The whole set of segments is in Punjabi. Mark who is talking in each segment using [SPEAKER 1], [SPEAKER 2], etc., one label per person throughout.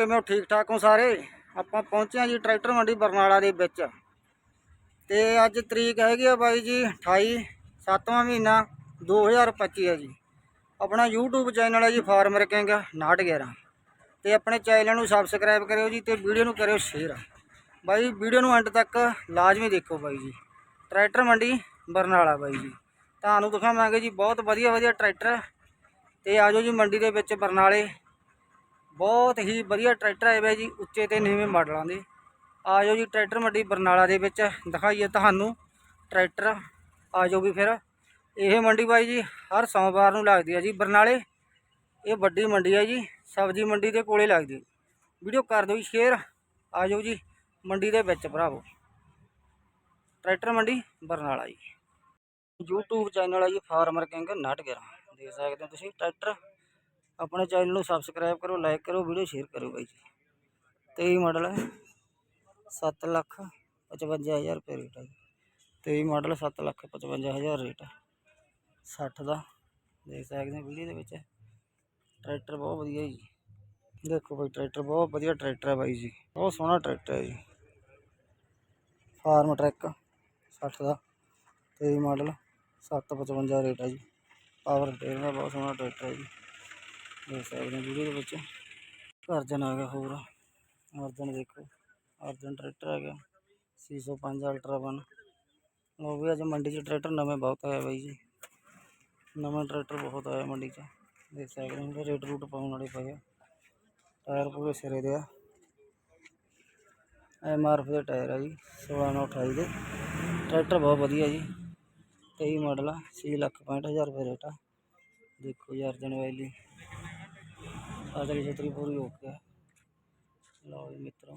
[SPEAKER 1] ਕਿਵੇਂ ਹੋ ਠੀਕ ਠਾਕ ਹੋ ਸਾਰੇ? ਆਪਾਂ ਪਹੁੰਚੇ ਹਾਂ ਜੀ ਟਰੈਕਟਰ ਮੰਡੀ ਬਰਨਾਲਾ ਦੇ ਵਿੱਚ। ਤੇ ਅੱਜ ਤਰੀਕ ਹੈਗੀ ਆ ਬਾਈ ਜੀ 28 7ਵਾਂ ਮਹੀਨਾ 2025 ਹੈ ਜੀ। ਆਪਣਾ YouTube ਚੈਨਲ ਹੈ ਜੀ ਫਾਰਮਰ ਕਿੰਗ 911 ਤੇ ਆਪਣੇ ਚੈਨਲ ਨੂੰ ਸਬਸਕ੍ਰਾਈਬ ਕਰਿਓ ਜੀ ਤੇ ਵੀਡੀਓ ਨੂੰ ਕਰਿਓ ਸ਼ੇਅਰ ਬਾਈ ਵੀਡੀਓ ਨੂੰ ਐਂਡ ਤੱਕ ਲਾਜ਼ਮੀ ਦੇਖੋ ਬਾਈ ਜੀ। ਟਰੈਕਟਰ ਮੰਡੀ ਬਰਨਾਲਾ ਬਾਈ ਜੀ। ਤੁਹਾਨੂੰ ਦਿਖਾਵਾਂਗੇ ਜੀ, ਬਹੁਤ ਵਧੀਆ ਵਧੀਆ ਟਰੈਕਟਰ। ਤੇ ਆਜੋ ਜੀ ਮੰਡੀ ਦੇ ਵਿੱਚ ਬਰਨਾਲੇ। ਬਹੁਤ ਹੀ ਵਧੀਆ ਟਰੈਕਟਰ ਆਏ ਵੇ ਜੀ, ਉੱਚੇ ਤੇ ਨੀਵੇਂ ਮਾਡਲਾਂ ਦੇ। ਆਜੋ ਜੀ ਟਰੈਕਟਰ ਮੰਡੀ ਬਰਨਾਲਾ ਦੇ ਵਿੱਚ, ਦਿਖਾਈਏ ਤੁਹਾਨੂੰ ਟਰੈਕਟਰ। ਆਜੋ ਵੀ ਫਿਰ। ਇਹ ਮੰਡੀ ਬਾਈ ਜੀ, ਹਰ ਸੋਮਵਾਰ ਨੂੰ ਲੱਗਦੀ ਹੈ ਜੀ ਬਰਨਾਲੇ। ਇਹ ਵੱਡੀ ਮੰਡੀ ਹੈ ਜੀ, ਸਬਜ਼ੀ ਮੰਡੀ ਦੇ ਕੋਲੇ ਲੱਗਦੀ। ਹੈ ਵੀਡੀਓ ਕਰ ਦਿਓ ਜੀ, ਸ਼ੇਅਰ। ਆਜੋ ਜੀ, ਮੰਡੀ ਦੇ ਵਿੱਚ ਭਰਾਵੋ। ਟਰੈਕਟਰ ਮੰਡੀ ਬਰਨਾਲਾ ਜੀ। YouTube ਚੈਨਲ ਹੈ ਜੀ ਫਾਰਮਰ ਕਿੰਗ ਨਟ ਗਿਰਾ। ਦੇਖ ਸਕਦੇ ਹੋ ਤੁਸੀਂ ਟਰੈਕਟਰ। ਆਪਣੇ ਚੈਨਲ ਨੂੰ ਸਬਸਕ੍ਰਾਈਬ ਕਰੋ ਲਾਈਕ ਕਰੋ ਵੀਡੀਓ ਸ਼ੇਅਰ ਕਰੋ ਬਾਈ ਜੀ। 23 ਮਾਡਲ ਹੈ 7 ਲੱਖ 55000 ਰੁਪਏ ਰੇਟ ਹੈ ਜੀ। 23 ਮਾਡਲ 7 ਲੱਖ 55000 ਰੇਟ ਹੈ 60 ਦਾ, ਦੇਖ ਸਕਦੇ ਹੋ ਵੀਡੀਓ ਦੇ ਵਿੱਚ। ਟਰੈਕਟਰ ਬਹੁਤ ਵਧੀਆ ਜੀ। ਦੇਖੋ ਬਾਈ ਟਰੈਕਟਰ ਬਹੁਤ ਵਧੀਆ ਟਰੈਕਟਰ ਹੈ ਬਾਈ ਜੀ। ਬਹੁਤ ਸੋਹਣਾ ਟਰੈਕਟਰ ਹੈ ਜੀ। ਫਾਰਮ ਟਰੈਕ 60 ਦਾ। 23 ਮਾਡਲ 755 ਰੇਟ ਹੈ ਜੀ। ਪਾਵਰ ਟੇਅਰ ਦਾ ਬਹੁਤ ਸੋਹਣਾ ਟਰੈਕਟਰ ਹੈ ਜੀ। ਦੇਖ ਸਕਦੇ ਹੋ ਵੀਡੀਓ ਦੇ ਵਿੱਚ। ਅਰਜਨ ਆ ਗਿਆ ਹੋਰ। ਅਰਜਨ ਦੇਖੋ, ਅਰਜਨ ਟਰੈਕਟਰ ਆ ਗਿਆ। 605 ਅਲਟਰਾ ਵਨ ਲੋ ਵੀ ਅੱਜ ਮੰਡੀ 'ਚ ਟਰੈਕਟਰ ਨਵੇਂ ਬਹੁਤ ਆਇਆ ਬਾਈ ਜੀ। ਨਵਾਂ ਟਰੈਕਟਰ ਬਹੁਤ ਆਇਆ ਮੰਡੀ 'ਚ। ਦੇਖ ਸਕਦੇ ਹੋ ਰੇਟ ਰੂਟ ਪਾਉਣ ਵਾਲੇ ਪਏ ਆ। ਟਾਇਰ ਪੂਰੇ ਸਿਰੇ ਦੇ ਆ। ਐਮ ਆਰ ਦੇ ਟਾਇਰ ਆ ਜੀ 1628 ਦੇ। ਟਰੈਕਟਰ ਬਹੁਤ ਵਧੀਆ ਜੀ। 23 ਮਾਡਲ ਆ 6 ਲੱਖ 65000 ਰੁਪਏ ਰੇਟ ਆ। ਦੇਖੋ ਜੀ ਅਰਜਨ ਵੈਲੀ ਆਦਰੀ ਛਤਰੀ ਪੂਰੀ ਹੋ ਗਿਆ ਲਓ ਜੀ ਮਿੱਤਰੋ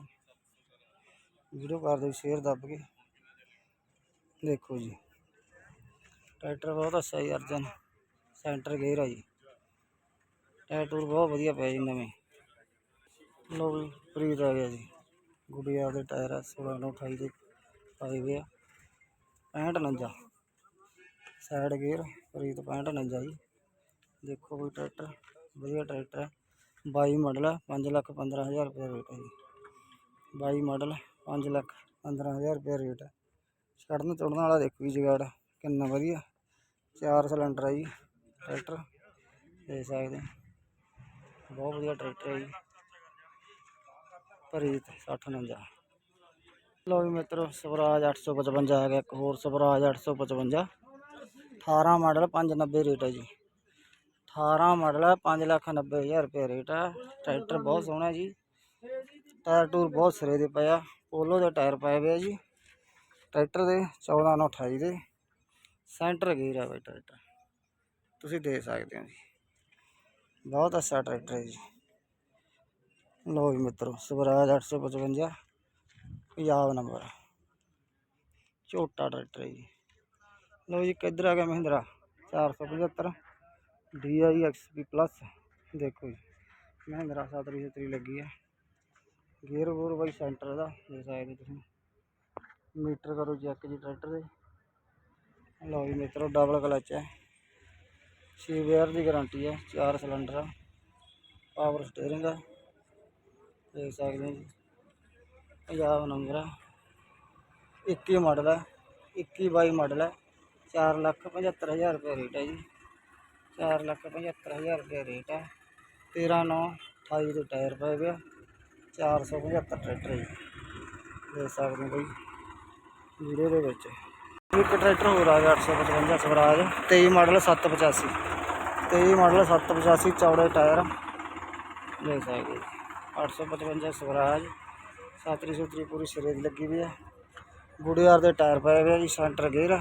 [SPEAKER 1] ਵੀਡੀਓ ਕਰ ਦਿਓ ਸ਼ੇਅਰ ਦੱਬ ਕੇ। ਦੇਖੋ ਜੀ, ਟਰੈਕਟਰ ਬਹੁਤ ਅੱਛਾ ਜੀ, ਅਰਜਨ। ਸੈਂਟਰ ਗੇਅਰ ਆ ਜੀ। ਟਰੈਕਟਰ ਬਹੁਤ ਵਧੀਆ ਪਿਆ ਜੀ, ਨਵੇਂ। ਲਓ ਵੀ, ਪ੍ਰੀਤ ਆ ਗਿਆ ਜੀ। ਗੁੜੀਆ ਦੇ ਟਾਇਰ ਆ 16 ਨੂੰ 28 ਦੇ ਪਾਏ ਹੋਏ ਆ। 65 49 ਸਾਈਡ ਗੇਅਰ ਪ੍ਰੀਤ 65 49 ਜੀ। ਦੇਖੋ ਕੋਈ ਟਰੈਕਟਰ, ਵਧੀਆ ਟਰੈਕਟਰ ਹੈ 22 ਮਾਡਲ ਹੈ 5 ਲੱਖ 15000 ਰੁਪਏ ਰੇਟ ਹੈ ਜੀ। 22 ਮਾਡਲ 5 ਲੱਖ 15000 ਰੁਪਏ ਰੇਟ ਹੈ। ਚੜਨ ਚੜਨ ਵਾਲਾ ਦੇਖੋ ਜੀ ਜਗਾੜ, ਕਿੰਨਾ ਵਧੀਆ। ਚਾਰ ਸਿਲੰਡਰ ਹੈ ਜੀ, ਟਰੈਕਟਰ, ਦੇਖ ਸਕਦੇ ਬਹੁਤ ਵਧੀਆ ਟਰੈਕਟਰ ਹੈ ਜੀ। ਪ੍ਰੀਤ 6049 ਲਓ ਜੀ ਮਿੱਤਰੋ, ਸਵਰਾਜ 855 ਆ ਗਿਆ ਇੱਕ ਹੋਰ ਸਵਰਾਜ 855 18 ਮਾਡਲ 590 ਰੇਟ ਹੈ ਜੀ। 18 ਮਾਡਲ ਹੈ 5 ਲੱਖ 90 ਹਜ਼ਾਰ ਰੁਪਏ ਰੇਟ ਹੈ ਟਰੈਕਟਰ ਬਹੁਤ ਸੋਹਣਾ ਜੀ। ਟਾਇਰ ਟੂਰ ਬਹੁਤ ਸਿਰੇ ਦੇ ਪਏ ਪੋਲੋ ਦੇ ਟਾਇਰ ਪਏ ਹੋਏ ਜੀ। ਟਰੈਕਟਰ ਦੇ 14 ਨੂੰ 28 ਦੇ। ਸੈਂਟਰ ਗੇਅਰ ਆ ਬਈ ਟਰੈਕਟਰ। ਤੁਸੀਂ ਦੇ ਸਕਦੇ ਹੋ ਜੀ। ਬਹੁਤ ਅੱਛਾ ਟਰੈਕਟਰ ਹੈ ਜੀ। ਲਓ ਜੀ ਮਿੱਤਰੋ, ਸਵਰਾਜ 855 ਪੰਜਾਬ ਨੰਬਰ ਛੋਟਾ ਟਰੈਕਟਰ ਹੈ ਜੀ। ਲੋ ਜੀ ਕਿੱਧਰ ਆ ਗਿਆ ਮਹਿੰਦਰਾ 475 DI XP ਪਲੱਸ ਦੇਖੋ ਜੀ ਮਹਿੰਦਰਾ ਸਾਤਰੀ ਛਤਰੀ ਲੱਗੀ ਹੈ ਗੇਅਰ ਗੂਰ ਬਾਈ ਸੈਂਟਰ ਦਾ ਦੇਖ ਸਕਦੇ ਤੁਸੀਂ ਮੀਟਰ ਕਰੋ ਚੈੱਕ ਜੀ ਟਰੈਕਟਰ ਦੇ ਲਓ ਜੀ ਮਿੱਤਰੋ ਡਬਲ ਕਲਚ ਹੈ 6 ਵੇਅਰ ਦੀ ਗਾਰੰਟੀ ਹੈ ਚਾਰ ਸਿਲੰਡਰ ਆ ਪਾਵਰ ਸਟੀਅਰਿੰਗ ਆ ਦੇਖ ਸਕਦੇ ਹੋ ਜੀ ਪੰਜਾਬ ਨੰਬਰ ਆ 21 ਮਾਡਲ ਹੈ 21 22 ਮਾਡਲ ਹੈ 4 ਲੱਖ 75000 ਰੁਪਏ ਰੇਟ ਹੈ ਜੀ ਚਾਰ ਲੱਖ 75000 ਰੁਪਏ ਰੇਟ ਹੈ। 13 9 28 ਦੇ ਟਾਇਰ ਪੈ ਗਿਆ ਚਾਰ ਸੌ 475 ਟਰੈਕਟਰ ਜੀ। ਦੇ ਸਕਦੇ ਹੋ ਬਈ ਵੀਡੀਓ ਦੇ ਵਿੱਚ। ਇੱਕ ਟਰੈਕਟਰ ਹੋਰ ਆ ਗਿਆ 855 ਸਵਰਾਜ 23 ਮਾਡਲ 785 23 ਮਾਡਲ 785 ਚੌੜੇ ਟਾਇਰ। ਦੇਖ ਸਕਦੇ ਹੋ 855 ਸਵਰਾਜ। ਸਾਤਰੀ ਸੁਤਰੀ ਪੂਰੀ ਸਿਰੇ ਲੱਗੀ ਵੀ ਹੈ। ਗੁੜੀਆਰ ਦੇ ਟਾਇਰ ਪਏ ਹੋਏ ਜੀ, ਸੈਂਟਰ ਗੇਅਰ।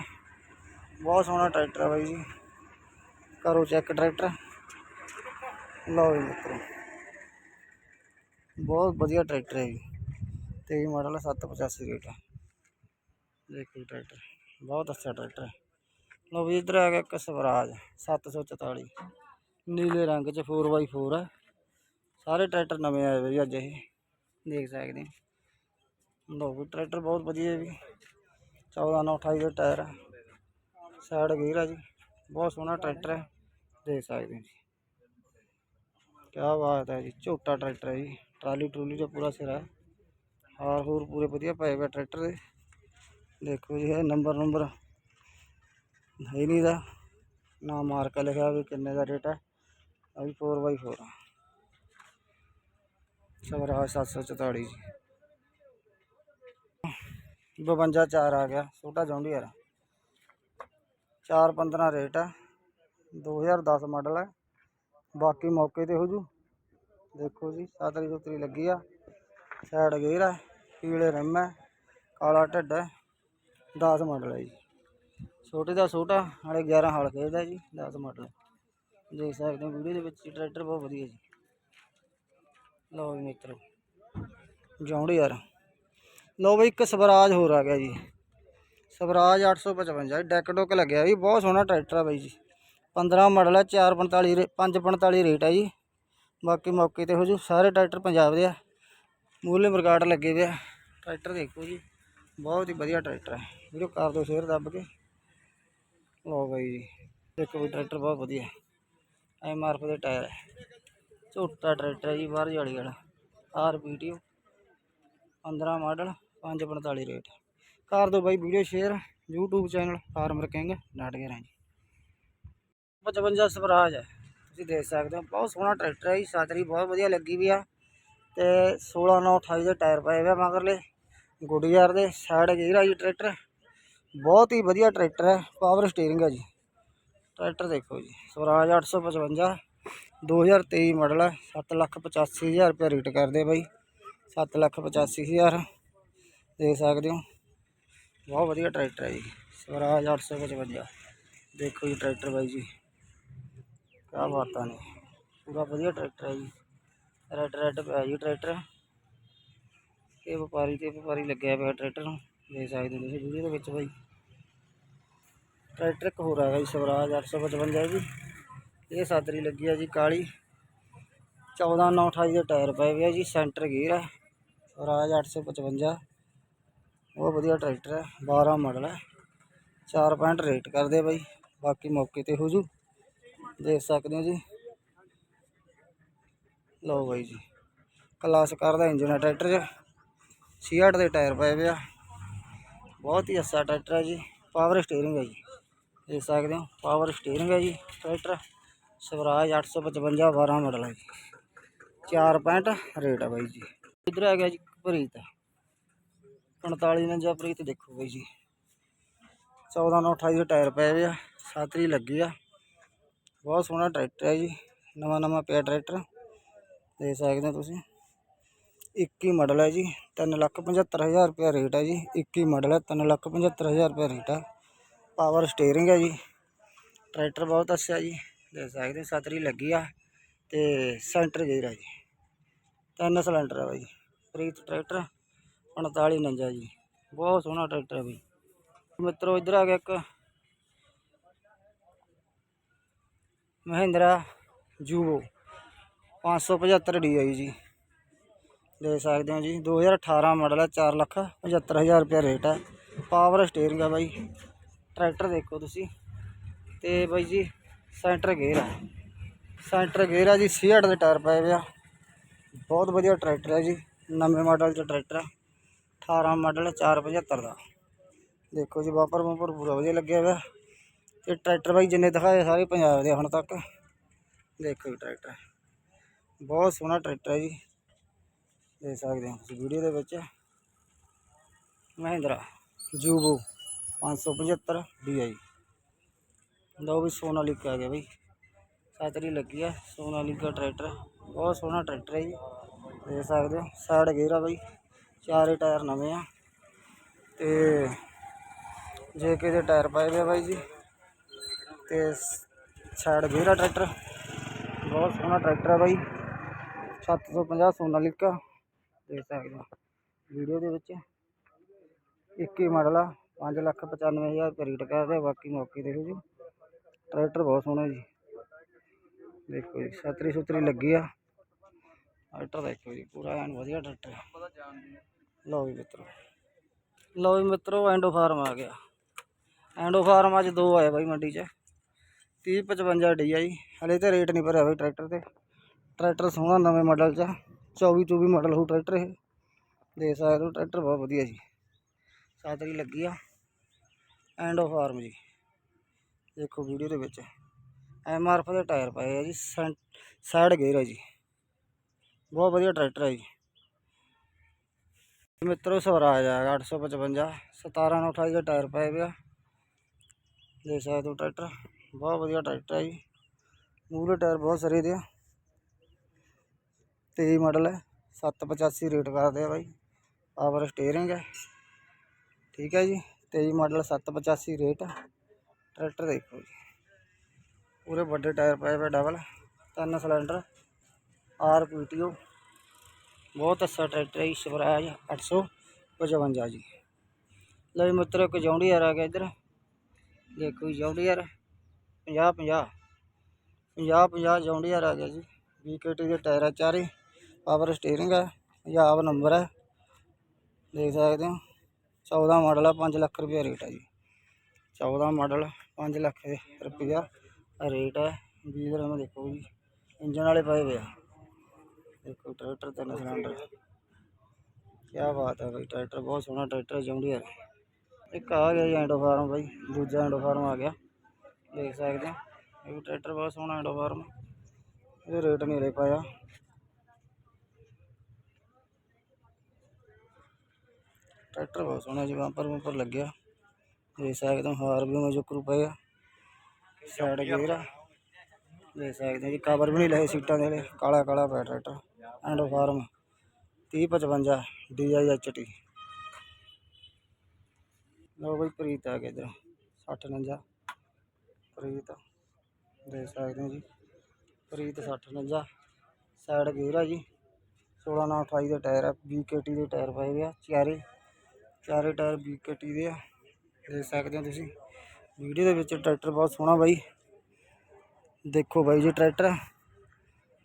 [SPEAKER 1] ਬਹੁਤ ਸੋਹਣਾ ਟਰੈਕਟਰ ਹੈ ਬਾਈ ਜੀ। ਕਰੋ ਚੈੱਕ ਟਰੈਕਟਰ ਲਓ ਜੀ ਮਿੱਤਰੋ ਬਹੁਤ ਵਧੀਆ ਟਰੈਕਟਰ ਹੈ ਜੀ 23 ਮਾਡਲ 785 ਰੇਟ ਹੈ ਦੇਖੋ ਜੀ ਟਰੈਕਟਰ ਬਹੁਤ ਅੱਛਾ ਟਰੈਕਟਰ ਹੈ ਲਓ ਵੀ ਇੱਧਰ ਆ ਗਿਆ ਇੱਕ ਸਵਰਾਜ 744 ਨੀਲੇ ਰੰਗ 'ਚ 4x4 ਹੈ ਸਾਰੇ ਟਰੈਕਟਰ ਨਵੇਂ ਆਏ ਹੋਏ ਜੀ ਅੱਜ ਇਹ ਦੇਖ ਸਕਦੇ ਹੋ ਲਓ ਵੀ ਟਰੈਕਟਰ ਬਹੁਤ ਵਧੀਆ ਵੀ 14 ਨਾਲ 28 ਦੇ ਟਾਇਰ ਆ ਸਾਈਡ ਗੇਅਰ ਆ ਜੀ ਬਹੁਤ ਸੋਹਣਾ ਟਰੈਕਟਰ ਹੈ ਦੇਖ ਸਕਦੇ ਹੋ ਜੀ ਕਿਆ ਬਾਤ ਹੈ ਜੀ ਝੋਟਾ ਟਰੈਕਟਰ ਹੈ ਜੀ ਟਰਾਲੀ ਟਰੂਲੀ ਦਾ ਪੂਰਾ ਸਿਰਾ ਹੈ ਹਾਰ ਹੂਰ ਪੂਰੇ ਵਧੀਆ ਪਏ ਹੋਏ ਟਰੈਕਟਰ ਦੇ ਦੇਖੋ ਜੀ ਇਹ ਨੰਬਰ ਨੰਬਰ ਹੈ ਨਹੀਂ ਦਾ ਨਾ ਮਾਰਕਾ ਲਿਖਿਆ ਵੀ ਕਿੰਨੇ ਦਾ ਰੇਟ ਹੈ ਆ ਵੀ 4x4 ਆ ਸਵਰਾਜ 744 ਜੀ 52 ਚਾਰ ਆ ਗਿਆ ਛੋਟਾ ਜੌਂਡੀਅਰ 415 ਰੇਟ ਹੈ 2010 ਮਾਡਲ ਹੈ ਬਾਕੀ ਮੌਕੇ ਤੇ ਹੋ ਜੂ ਦੇਖੋ ਜੀ ਸਾਤਰੀ ਸੁਤਰੀ ਲੱਗੀ ਆ ਸਾਈਡ ਗੇਅਰ ਹੈ ਪੀਲੇ ਰਿਮ ਹੈ ਕਾਲਾ ਢੱਡ ਹੈ 10 ਮਾਡਲ ਹੈ ਜੀ ਛੋਟੇ ਦਾ ਛੋਟਾ ਹਾਲੇ 11 ਹਾਲ ਖੇਡਦਾ ਜੀ 10 ਮਾਡਲ ਦੇਖ ਸਕਦੇ ਹੋ ਵੀਡੀਓ ਦੇ ਵਿੱਚ ਜੀ ਟਰੈਕਟਰ ਬਹੁਤ ਵਧੀਆ ਜੀ ਲਓ ਜੀ ਮਿੱਤਰੋ ਜੌਂਡ ਯਾਰ ਲਓ ਬਈ ਇੱਕ ਸਵਰਾਜ ਹੋਰ ਆ ਗਿਆ ਜੀ ਸਵਰਾਜ 855 ਡੈਕ ਡੁੱਕ ਲੱਗਿਆ ਜੀ ਬਹੁਤ ਸੋਹਣਾ ਟਰੈਕਟਰ ਆ ਬਾਈ ਜੀ 15 ਮਾਡਲ ਹੈ 445 ਰੇ 545 ਰੇਟ ਹੈ ਜੀ ਬਾਕੀ ਮੌਕੇ ਤੇ ਹੋ ਜੂ ਸਾਰੇ ਟਰੈਕਟਰ ਪੰਜਾਬ ਦੇ ਆ ਮੂਲੇ ਮਰਗਾਟ ਲੱਗੇ ਵੇ ਆ ਟਰੈਕਟਰ ਦੇਖੋ ਜੀ ਬਹੁਤ ਹੀ ਵਧੀਆ ਟਰੈਕਟਰ ਹੈ ਵੀਡੀਓ ਕਰ ਦਿਓ ਸ਼ੇਅਰ ਦੱਬ ਕੇ ਲਓ ਬਾਈ ਜੀ ਦੇਖੋ ਵੀ ਟਰੈਕਟਰ ਬਹੁਤ ਵਧੀਆ ਐਮ ਆਰ ਐਫ ਦੇ ਟਾਇਰ ਹੈ ਝੋਟਾ ਟਰੈਕਟਰ ਹੈ ਜੀ ਬਾਹਰ ਜਾਲੀ ਵਾਲਾ R P T 15 model 545 rate ਕਰ ਦਿਓ ਬਾਈ video share YouTube channel farmer king ਨਾਟਗੇਰਾਂ ਜੀ 55 ਸਵਰਾਜ ਹੈ। ਤੁਸੀਂ ਦੇਖ ਸਕਦੇ ਹੋ, ਬਹੁਤ ਸੋਹਣਾ ਟਰੈਕਟਰ ਹੈ ਜੀ ਸਾਤਰੀ ਬਹੁਤ ਵਧੀਆ ਲੱਗੀ ਵੀ ਆ ਤੇ 16 9 28 ਦੇ ਟਾਇਰ ਪਏ ਹੋਏ ਆ ਮਗਰਲੇ, ਗੁੱਡੀਆਰ ਦੇ ਸਾਈਡ ਗੇਅਰ ਆ ਜੀ ਟਰੈਕਟਰ। ਬਹੁਤ ਹੀ ਵਧੀਆ ਟਰੈਕਟਰ ਹੈ ਪਾਵਰ ਸਟੀਅਰਿੰਗ ਹੈ ਜੀ। ਟਰੈਕਟਰ ਦੇਖੋ ਜੀ, ਸਵਰਾਜ 855 2023 ਮਾਡਲ ਹੈ 785000 ਰੁਪਏ ਰੇਟ ਕਰਦੇ ਬਾਈ। 785000 ਦੇਖ ਸਕਦੇ ਹੋ। ਬਹੁਤ ਵਧੀਆ ਟਰੈਕਟਰ ਹੈ ਜੀ, ਸਵਰਾਜ 855 ਦੇਖੋ ਜੀ ਟਰੈਕਟਰ ਬਾਈ ਜੀ। ਕਿਆ ਬਾਤਾਂ ਨੇ। ਪੂਰਾ ਵਧੀਆ ਟਰੈਕਟਰ ਹੈ ਜੀ। ਰੈਡ ਰੈਡ ਪਿਆ ਜੀ ਟਰੈਕਟਰ। ਇਹ ਵਪਾਰੀ ਤੇ ਵਪਾਰੀ ਲੱਗਿਆ ਪਿਆ ਟਰੈਕਟਰ ਨੂੰ। ਦੇਖ ਸਕਦੇ ਹੋ ਤੁਸੀਂ ਵੀਡੀਓ ਦੇ ਵਿੱਚ ਬਾਈ। ਟਰੈਕਟਰ ਇੱਕ ਹੋਰ ਹੈਗਾ ਜੀ, ਸਵਰਾਜ 855 ਜੀ। ਇਹ ਸਾਦਰੀ ਲੱਗੀ ਆ ਜੀ ਕਾਲੀ। 14 9 28 ਦੇ ਟਾਇਰ ਪਏ ਹੋਏ ਆ ਜੀ, ਸੈਂਟਰ ਗੇਅਰ ਹੈ ਸਵਰਾਜ 855 ਉਹ ਵਧੀਆ ਟਰੈਕਟਰ ਹੈ 12 ਮਾਡਲ ਹੈ 4 ਪੁਆਇੰਟ ਰੇਟ ਕਰਦੇ ਬਾਈ। ਬਾਕੀ ਮੌਕੇ ਤੇ ਹੋ ਜੂ। ਦੇਖ ਸਕਦੇ ਹੋ ਜੀ। ਲਓ ਬਾਈ ਜੀ ਕਲਾਸ ਕਾਰ ਦਾ ਇੰਜਨ ਹੈ ਟਰੈਕਟਰ 'ਚ 66 ਦੇ ਟਾਇਰ ਪਏ ਹੋਏ ਬਹੁਤ ਹੀ ਅੱਛਾ ਟਰੈਕਟਰ ਹੈ ਜੀ ਪਾਵਰ ਸਟੀਅਰਿੰਗ ਹੈ ਜੀ। ਦੇਖ ਸਕਦੇ ਹੋ ਪਾਵਰ ਸਟੀਅਰਿੰਗ ਹੈ ਜੀ ਟਰੈਕਟਰ। ਸਵਰਾਜ 855 12 ਮਾਡਲ ਹੈ ਜੀ। 4 ਪੁਆਇੰਟ ਰੇਟ ਹੈ ਬਾਈ ਜੀ। ਇੱਧਰ ਆ ਗਿਆ ਜੀ ਪ੍ਰੀਤ। 45 ਨੰਜਾ ਪ੍ਰੀਤ ਦੇਖੋ ਬਾਈ ਜੀ। 14 ਨਾਲ 28 ਦੇ ਟਾਇਰ ਪਏ ਹੋਏ ਆ ਸਾਤਰੀ ਲੱਗੀ ਆ। ਬਹੁਤ ਸੋਹਣਾ ਟਰੈਕਟਰ ਹੈ ਜੀ, ਨਵਾਂ ਨਵਾਂ ਪਿਆ ਟਰੈਕਟਰ, ਦੇਖ ਸਕਦੇ ਹੋ ਤੁਸੀਂ। 21 ਮਾਡਲ ਹੈ ਜੀ 375000 ਰੁਪਏ ਰੇਟ ਹੈ ਜੀ 21 ਮਾਡਲ ਹੈ 375000 ਰੁਪਏ ਰੇਟ ਹੈ। ਪਾਵਰ ਸਟੀਅਰਿੰਗ ਹੈ ਜੀ, ਟਰੈਕਟਰ ਬਹੁਤ ਅੱਛਾ ਜੀ, ਦੇਖ ਸਕਦੇ ਹੋ ਸਾਤਰੀ ਲੱਗੀ ਆ ਤੇ ਸੈਂਟਰ ਗੇਅਰ ਹੈ ਜੀ। ਤਿੰਨ ਸਿਲੰਡਰ ਹੈ ਬਾਈ, ਪ੍ਰੀਤ ਟਰੈਕਟਰ 4549 ਜੀ, ਬਹੁਤ ਸੋਹਣਾ ਟਰੈਕਟਰ ਹੈ ਬਾਈ। ਮਿੱਤਰੋ, ਇੱਧਰ ਆ ਗਿਆ ਇੱਕ ਮਹਿੰਦਰਾ ਜੂਵੋ 575 DI ਜੀ। ਦੇ ਸਕਦੇ ਹੋ ਜੀ 2018 ਮਾਡਲ ਹੈ 4 ਲੱਖ 75000 ਰੁਪਏ ਰੇਟ ਹੈ ਪਾਵਰ ਸਟੀਅਰਿੰਗ ਹੈ ਬਾਈ। ਟਰੈਕਟਰ ਦੇਖੋ ਤੁਸੀਂ। ਤੇ ਬਾਈ ਜੀ ਸੈਂਟਰ ਗੇਅਰ ਹੈ ਸੈਂਟਰ ਗੇਅਰ ਹੈ ਜੀ 66 ਦੇ ਟਾਇਰ ਪਏ ਹੋਏ ਬਹੁਤ ਵਧੀਆ ਟਰੈਕਟਰ ਹੈ ਜੀ। ਨਵੇਂ ਮਾਡਲ ਚ ਟਰੈਕਟਰ ਹੈ 18 ਮਾਡਲ 475 ਦਾ। ਦੇਖੋ ਜੀ ਵਾਪਰ ਵਾਪਰ ਪੂਰਾ ਵਧੀਆ ਲੱਗਿਆ ਹੋਇਆ। ਤੇ ਟਰੈਕਟਰ ਬਾਈ ਜਿੰਨੇ ਦਿਖਾਏ ਸਾਰੇ ਪੰਜਾਬ ਦੇ ਹੁਣ ਤੱਕ। ਦੇਖੋ ਜੀ ਟਰੈਕਟਰ। ਬਹੁਤ ਸੋਹਣਾ ਟਰੈਕਟਰ ਹੈ ਜੀ। ਦੇਖ ਸਕਦੇ ਹੋ ਤੁਸੀਂ ਵੀਡੀਓ ਦੇ ਵਿੱਚ। ਮਹਿੰਦਰਾ ਜੂਬੂ 575 DI ਲਓ ਵੀ ਸੋਨਾਲੀਕਾ ਆ ਗਿਆ ਬਈ। ਸਾਤਰੀ ਲੱਗੀ ਆ ਸੋਨਾਲੀਕਾ ਟਰੈਕਟਰ। ਬਹੁਤ ਸੋਹਣਾ ਟਰੈਕਟਰ ਹੈ ਜੀ। ਦੇਖ ਸਕਦੇ ਹੋ, ਸਾਈਡ ਗੇਅਰ ਆ ਬਈ। ਚਾਰੇ ਟਾਇਰ ਨਵੇਂ ਆ। ਤੇ ਜੇ ਕੇ ਦੇ ਟਾਇਰ ਪਾਏ ਹੋਏ ਬਾਈ ਜੀ ਤੇ ਸਾਈਡ ਗੇਅਰ ਆ ਟਰੈਕਟਰ ਬਹੁਤ ਸੋਹਣਾ ਟਰੈਕਟਰ ਆ ਬਾਈ 750 ਸੋਨਾਲੀਕਾ ਦੇਖ ਸਕਦੇ ਹੋ ਵੀਡੀਓ ਦੇ ਵਿੱਚ 21 ਮਾਡਲ ਆ 5 ਲੱਖ 95000 ਰੁਪਏ ਰੇਟ ਕਰਦੇ ਆ ਬਾਕੀ ਮੌਕੇ ਤੇ ਹੋ ਜੀ ਟਰੈਕਟਰ ਬਹੁਤ ਸੋਹਣਾ ਜੀ ਦੇਖੋ ਜੀ ਛਤਰੀ ਸੁਤਰੀ ਲੱਗੀ ਆ ਟਰੈਕਟਰ ਦੇਖੋ ਜੀ ਪੂਰਾ ਐਨ ਵਧੀਆ ਟਰੈਕਟਰ ਹੈ ਲਓ ਜੀ ਮਿੱਤਰੋ ਲਓ ਜੀ ਮਿੱਤਰੋ ਐਂਡੋ ਫਾਰਮ ਆ ਗਿਆ ਐਂਡੋ ਫਾਰਮ ਅੱਜ ਦੋ ਆਏ ਬਾਈ ਮੰਡੀ 'ਚ 30 55 ਡੀ ਜੀ। ਹਲੇ ਤਾਂ ਰੇਟ ਨਹੀਂ ਭਰਿਆ ਬਾਈ ਟਰੈਕਟਰ ਤੇ। ਟਰੈਕਟਰ ਸੋਹਣਾ ਨਵੇਂ ਮਾਡਲ 'ਚ 24 24 ਮਾਡਲ ਹੋਊ ਟਰੈਕਟਰ ਇਹ। ਦੇਖ ਸਕਦੇ ਹੋ ਟਰੈਕਟਰ ਬਹੁਤ ਵਧੀਆ ਜੀ। ਸਾਤਰੀ ਲੱਗੀ ਆ। ਐਂਡ ਆਫ ਆਰਮ ਜੀ। ਦੇਖੋ ਵੀਡੀਓ ਦੇ ਵਿੱਚ। ਐਮ ਆਰ ਐਫ ਦੇ ਟਾਇਰ ਪਏ ਆ ਜੀ। ਸਾਈਡ ਗੇਅਰ ਹੈ ਜੀ। ਬਹੁਤ ਵਧੀਆ ਟਰੈਕਟਰ ਹੈ ਜੀ। ਮਿੱਤਰੋ ਸਵਰਾਜ ਆ 855 17 ਨਾਲ 28 ਦੇ ਟਾਇਰ ਪਏ ਪਿਆ ਦੇਖ ਸਕਦੇ ਹੋ ਟਰੈਕਟਰ। ਬਹੁਤ ਵਧੀਆ ਟਰੈਕਟਰ ਹੈ ਜੀ ਮੂਹਰੇ ਟਾਇਰ ਬਹੁਤ ਸਾਰੇ ਦੇ ਆ 23 ਮਾਡਲ ਹੈ 785 ਰੇਟ ਕਰਦੇ ਆ ਬਾਈ ਪਾਵਰ ਸਟੀਅਰਿੰਗ ਹੈ ਠੀਕ ਹੈ ਜੀ 23 ਮਾਡਲ 785 ਰੇਟ ਟਰੈਕਟਰ ਦੇਖੋ ਜੀ ਪੂਰੇ ਵੱਡੇ ਟਾਇਰ ਪਏ ਪਏ ਡਬਲ ਤਿੰਨ ਸਿਲੰਡਰ ਆਰ ਪੀਟੀਓ ਬਹੁਤ ਅੱਛਾ ਟਰੈਕਟਰ ਹੈ ਜੀ ਸਵਰਾਜ 855 ਜੀ ਲੈ ਵੀ ਮਿੱਤਰੋ ਇੱਕ ਜੌਂਡੀਆਰ ਆ ਗਿਆ ਇੱਧਰ ਦੇਖੋ ਜੀ ਜੌਂਡੀਆਰ 50 50 50 50 ਜੌਂਡੀਆਰ ਆ ਗਿਆ ਜੀ। ਵੀਕੇਟੀ ਦੇ ਟਾਇਰ ਆ ਚਾਰੇ ਪਾਵਰ ਸਟੀਅਰਿੰਗ ਹੈ, ਪੰਜਾਬ ਨੰਬਰ ਹੈ। ਦੇਖ ਸਕਦੇ ਹੋ 14 ਮਾਡਲ ਆ 5 ਲੱਖ ਰੁਪਏ ਰੇਟ ਹੈ ਜੀ। 14 ਮਾਡਲ 5 ਲੱਖ ਰੁਪਇਆ ਰੇਟ ਹੈ। ਵੀਰ ਨੂੰ ਦੇਖੋ ਜੀ ਇੰਜਨ ਵਾਲੇ ਪਏ ਹੋਏ ਆ। ਦੇਖੋ, ਟਰੈਕਟਰ ਤਿੰਨ ਸਿਲੰਡਰ। ਕੀ ਬਾਤ ਹੈ ਬਈ, ਟਰੈਕਟਰ ਬਹੁਤ ਸੋਹਣਾ, ਟਰੈਕਟਰ ਜੌਂਡੀਆਰ ਇੱਕ ਆ ਗਿਆ ਜੀ ਐਂਡੋ ਫਾਰਮ ਬਾਈ, ਦੂਜਾ ਐਂਡੋ ਫਾਰਮ ਆ ਗਿਆ। ਦੇਖ ਸਕਦੇ ਹੋ ਇਹ ਵੀ ਟਰੈਕਟਰ ਬਹੁਤ ਸੋਹਣਾ ਐਂਡੋ ਫਾਰਮ ਇਹ ਰੇਟ ਨਹੀਂ ਲੈ ਪਾਇਆ। ਟਰੈਕਟਰ ਬਹੁਤ ਸੋਹਣਾ ਜੀ, ਬੰਪਰ ਬੰਪਰ ਲੱਗਿਆ। ਦੇਖ ਸਕਦੇ ਹੋ, ਹਾਰ ਵੀ ਮਜਕਰੂ ਪਏ ਆ। ਸਾਈਡ ਗੇਅਰ ਆ। ਦੇਖ ਸਕਦੇ ਹੋ ਜੀ ਕਵਰ ਵੀ ਨਹੀਂ ਲਏ ਸੀਟਾਂ ਦੇ ਵਾਲੇ ਕਾਲਾ ਕਾਲਾ ਪਿਆ ਟਰੈਕਟਰ। ਐਂਡੋ ਫਾਰਮ। 3055 ਡੀਆਈਐਚਟੀ ਲੋ ਬਈ, ਪ੍ਰੀਤ ਆ ਗਿਆ ਇੱਧਰ। 6049 ਪ੍ਰੀਤ। ਦੇਖ ਸਕਦੇ ਹੋ ਜੀ। ਪ੍ਰੀਤ 6049 ਸਾਈਡ ਗੇਅਰ ਆ ਜੀ। 16 ਨਾਲ 28 ਦੇ ਟਾਇਰ ਆ। ਬੀਕੇਟੀ ਦੇ ਟਾਇਰ ਪਏ ਹੋਏ ਆ। ਚਾਰੇ ਚਾਰੇ ਟਾਇਰ ਬੀਕੇਟੀ ਦੇ ਆ। ਦੇਖ ਸਕਦੇ ਹੋ ਤੁਸੀਂ। ਵੀਡੀਓ ਦੇ ਵਿੱਚ ਟਰੈਕਟਰ ਬਹੁਤ ਸੋਹਣਾ ਬਾਈ। ਦੇਖੋ ਬਾਈ ਜੀ ਟਰੈਕਟਰ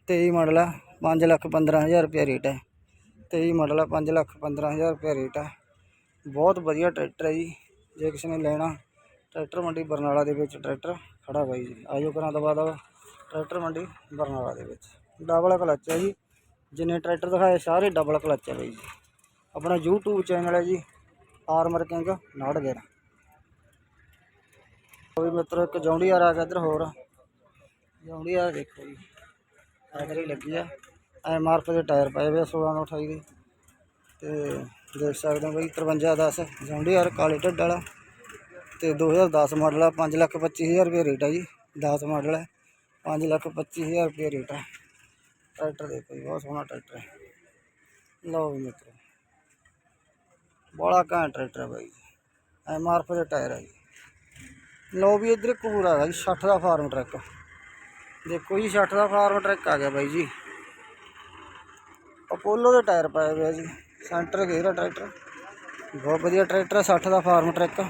[SPEAKER 1] 23 ਮਾਡਲ ਆ। 5 ਲੱਖ 15000 ਰੁਪਏ ਰੇਟ ਹੈ 23 ਮਾਡਲ ਆ। 5 ਲੱਖ 15000 ਰੁਪਏ ਰੇਟ ਹੈ ਬਹੁਤ ਵਧੀਆ ਟਰੈਕਟਰ ਹੈ ਜੀ। ਜੇ ਕਿਸੇ ਨੇ ਲੈਣਾ ਟਰੈਕਟਰ ਮੰਡੀ ਬਰਨਾਲਾ ਦੇ ਵਿੱਚ ਟਰੈਕਟਰ ਖੜਾ ਬਾਈ ਜੀ। ਆਜੋ ਕਰਾਂ ਦਵਾ ਦਵਾ ਟਰੈਕਟਰ ਮੰਡੀ ਬਰਨਾਲਾ ਦੇ ਵਿੱਚ। ਡਬਲ ਕਲੱਚ ਹੈ ਜੀ। ਜਿੰਨੇ ਟਰੈਕਟਰ ਦਿਖਾਏ ਸਾਰੇ ਡਬਲ ਕਲੱਚ ਹੈ ਬਾਈ ਜੀ। ਆਪਣਾ YouTube ਚੈਨਲ ਹੈ ਜੀ। ਆਰਮਰ ਕਿੰਗ ਨਾੜ ਗੇਰਾ ਕੋਈ ਇੱਕ ਜੌਂਡੀਆਰ ਆ ਗਿਆ ਇੱਧਰ ਹੋਰ ਜੌਂਡੀਆਰ ਦੇਖੋ ਜੀ। ਐਗਰੀ ਲੱਗੀ ਆ। ਐਮ ਆਰ ਪੀ ਦੇ ਟਾਇਰ ਪਏ ਹੋਏ ਆ 16 ਨੂੰ 28 ਦੇ। ਤੇ ਦੇਖ ਸਕਦੇ ਹੋ ਬਈ 5310 ਜੌਂਡੀਆਰ ਕਾਲੇ ਢੱਡ ਵਾਲਾ। ਤੇ 2010 ਮਾਡਲ ਆ 5 ਲੱਖ 25000 ਰੁਪਏ ਰੇਟ ਆ ਜੀ 10 ਮਾਡਲ ਹੈ 5 ਲੱਖ 25000 ਰੁਪਏ ਰੇਟ ਆ। ਟਰੈਕਟਰ ਦੇਖੋ ਜੀ, ਬਹੁਤ ਸੋਹਣਾ ਟਰੈਕਟਰ ਹੈ ਲਓ ਵੀ ਮਿੱਤਰੋ, ਬੜਾ ਘੈਂਟ ਟਰੈਕਟਰ ਹੈ ਬਾਈ ਐਮ ਆਰ ਪੀ ਦੇ ਟਾਇਰ ਹੈ ਜੀ। ਲਓ ਵੀ ਇੱਧਰ ਇੱਕ ਹੋਰ ਆ ਗਿਆ ਜੀ 60 ਦਾ ਫਾਰਮ ਟਰੱਕ। ਦੇਖੋ ਜੀ 60 ਦਾ ਫਾਰਮ ਟਰੱਕ ਆ ਗਿਆ ਬਾਈ ਜੀ। ਅਪੋਲੋ ਦੇ ਟਾਇਰ ਪਾਏ ਹੋਏ ਆ ਜੀ, ਸੈਂਟਰ ਗੇਅਰ ਆ ਟਰੈਕਟਰ। ਬਹੁਤ ਵਧੀਆ ਟਰੈਕਟਰ ਆ 60 ਦਾ ਫਾਰਮ ਟਰੱਕ।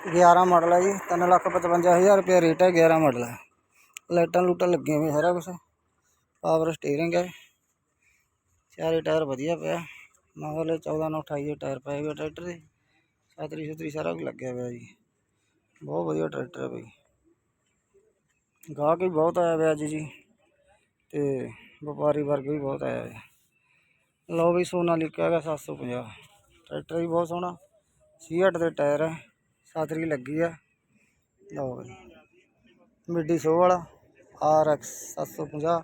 [SPEAKER 1] 11 ਮਾਡਲ ਹੈ ਜੀ 355000 ਰੁਪਏ ਰੇਟ ਹੈ 11 ਮਾਡਲ ਹੈ ਲਾਈਟਾਂ ਲੂਟਾਂ ਲੱਗੀਆਂ ਹੋਈਆਂ ਸਾਰਾ ਕੁਝ ਪਾਵਰ ਸਟੀਅਰਿੰਗ ਹੈ ਚਾਰੇ ਟਾਇਰ ਵਧੀਆ ਪਿਆ ਮਗਰਲੇ 14 ਨਾਲ 28 ਦੇ ਟਾਇਰ ਪਏ ਹੋਏ ਟਰੈਕਟਰ ਦੇ ਛਤਰੀ ਛਤਰੀ ਸਾਰਾ ਕੁਝ ਲੱਗਿਆ ਹੋਇਆ ਜੀ ਬਹੁਤ ਵਧੀਆ ਟਰੈਕਟਰ ਹੈ ਬਈ ਗਾਹਕ ਵੀ ਬਹੁਤ ਆਇਆ ਹੋਇਆ ਜੀ ਜੀ ਤੇ ਵਪਾਰੀ ਵਰਗ ਵੀ ਬਹੁਤ ਆਇਆ ਹੋਇਆ ਲਓ ਵੀ ਸੋਨਾਲੀਕਾ ਹੈਗਾ 750 ਟਰੈਕਟਰ ਵੀ ਬਹੁਤ ਸੋਹਣਾ 68 ਦੇ ਟਾਇਰ ਹੈ ਸਾਤਰੀ ਲੱਗੀ ਹੈ ਲਓ ਬਈ ਮਿੱਡੀ ਸੋ ਵਾਲਾ R X 750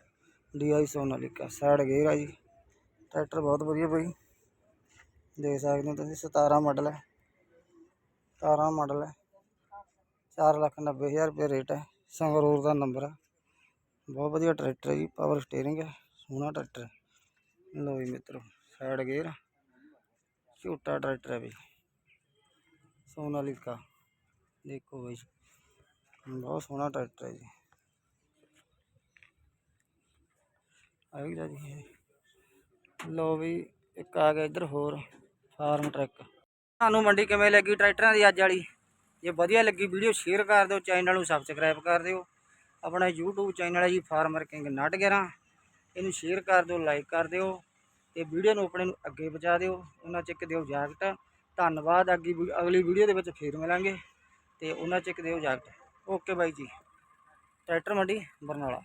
[SPEAKER 1] DI Sonalika side gear ਆ ਜੀ ਟਰੈਕਟਰ ਬਹੁਤ ਵਧੀਆ ਬਈ ਦੇਖ ਸਕਦੇ ਹੋ ਤੁਸੀਂ 17 ਮਾਡਲ ਹੈ 17 ਮਾਡਲ ਹੈ ਚਾਰ ਲੱਖ ਨੱਬੇ ਹਜ਼ਾਰ ਰੁਪਏ ਰੇਟ ਹੈ ਸੰਗਰੂਰ ਦਾ ਨੰਬਰ ਹੈ ਬਹੁਤ ਵਧੀਆ ਟਰੈਕਟਰ ਹੈ ਜੀ ਪਾਵਰ ਸਟੀਅਰਿੰਗ ਹੈ ਸੋਹਣਾ ਟਰੈਕਟਰ ਹੈ ਲਓ ਜੀ ਮਿੱਤਰੋ ਸਾਈਡ ਗੇਅਰ ਝੋਟਾ ਟਰੈਕਟਰ ਹੈ ਬਈ ਸੋਨਾਲੀਕਾ ਦੇਖੋ ਬਈ, ਬਹੁਤ ਸੋਹਣਾ ਟਰੈਕਟਰ ਹੈ ਜੀ। ਆਏਗਾ ਜੀ ਇਹ। ਲਓ ਵੀ, ਇੱਕ ਆ ਗਿਆ ਇੱਧਰ ਹੋਰ ਫਾਰਮ ਟਰੱਕ ਤੁਹਾਨੂੰ ਮੰਡੀ ਕਿਵੇਂ ਲੱਗੀ ਟਰੈਕਟਰਾਂ ਦੀ ਅੱਜ ਵਾਲੀ? ਜੇ ਵਧੀਆ ਲੱਗੀ ਵੀਡੀਓ ਸ਼ੇਅਰ ਕਰ ਦਿਓ ਚੈਨਲ ਨੂੰ ਸਬਸਕ੍ਰਾਈਬ ਕਰ ਦਿਓ। ਆਪਣਾ YouTube ਚੈਨਲ ਹੈ ਜੀ ਫਾਰਮਰ ਕਿੰਗ ਨਟ ਗਿਆਰਾਂ। ਇਹਨੂੰ ਸ਼ੇਅਰ ਕਰ ਦਿਓ ਲਾਈਕ ਕਰ ਦਿਓ। ਤੇ ਵੀਡੀਓ ਨੂੰ ਆਪਣੇ ਨੂੰ ਅੱਗੇ ਪਹੁੰਚਾ ਦਿਓ। ਉਹਨਾਂ ਚ ਇੱਕ ਦਿਓ ਜਾਕਟ ਧੰਨਵਾਦ, ਅੱਗੀ ਅਗਲੀ ਵੀਡੀਓ ਦੇ ਵਿੱਚ ਫੇਰ ਮਿਲਾਂਗੇ। ਤੇ ਉਹਨਾਂ ਚ ਇੱਕ ਦਿਓ ਜਾਕਟ ਓਕੇ ਬਾਈ ਜੀ। ਟਰੈਕਟਰ ਮੰਡੀ, ਬਰਨਾਲਾ।